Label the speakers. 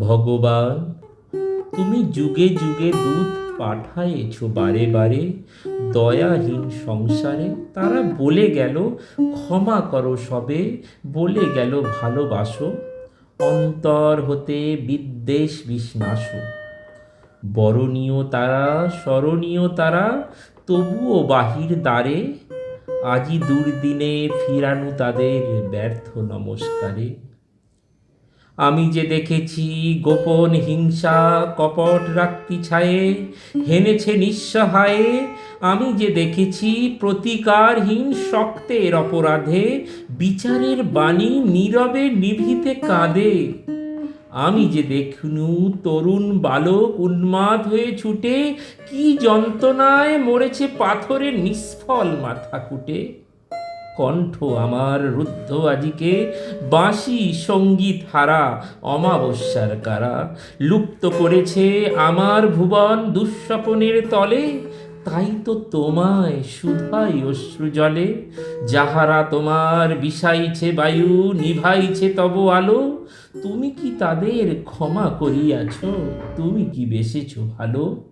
Speaker 1: ভগবান, তুমি যুগে যুগে দুধ পাঠায়েছ বারে বারে, দয়াহীন সংসারে। তারা বলে গেল, ক্ষমা করো সবে, বলে গেল ভালোবাসো। অন্তর হতে বিদ্বেষ বিষ্ণাস। বরণীয় তারা, স্মরণীয় তারা, তবুও বাহির দ্বারে। আজি দুর্দিনে ফিরানু তাদের ব্যর্থ নমস্কারে। আমি যে দেখেছি গোপন হিংসা কপট রাত্রি ছায়ে, হেনেছে নিঃসহায়ে। আমি যে দেখেছি প্রতিকারহীন শক্তের অপরাধে, বিচারের বাণী নীরবে নিভিতে কাঁদে। আমি যে দেখনু তরুণ বালক উন্মাদ হয়ে ছুটে, কি যন্ত্রণায় মরেছে পাথরের নিষ্ফল মাথা কুটে। কণ্ঠ আমার রুদ্ধ আজিকে। বাঁশি সংগীত হারা অমাবস্যার কারা। লুপ্ত করেছে আমার ভুবন দুঃস্বপনের তলে, তাই তো তোমায় সুধাই অশ্রু জলে। যাহারা তোমার বিষাইছে বায়ু, নিভাইছে তব আলো, তুমি কি তাদের ক্ষমা করিয়াছ? তুমি কি বেসেছ ভালো?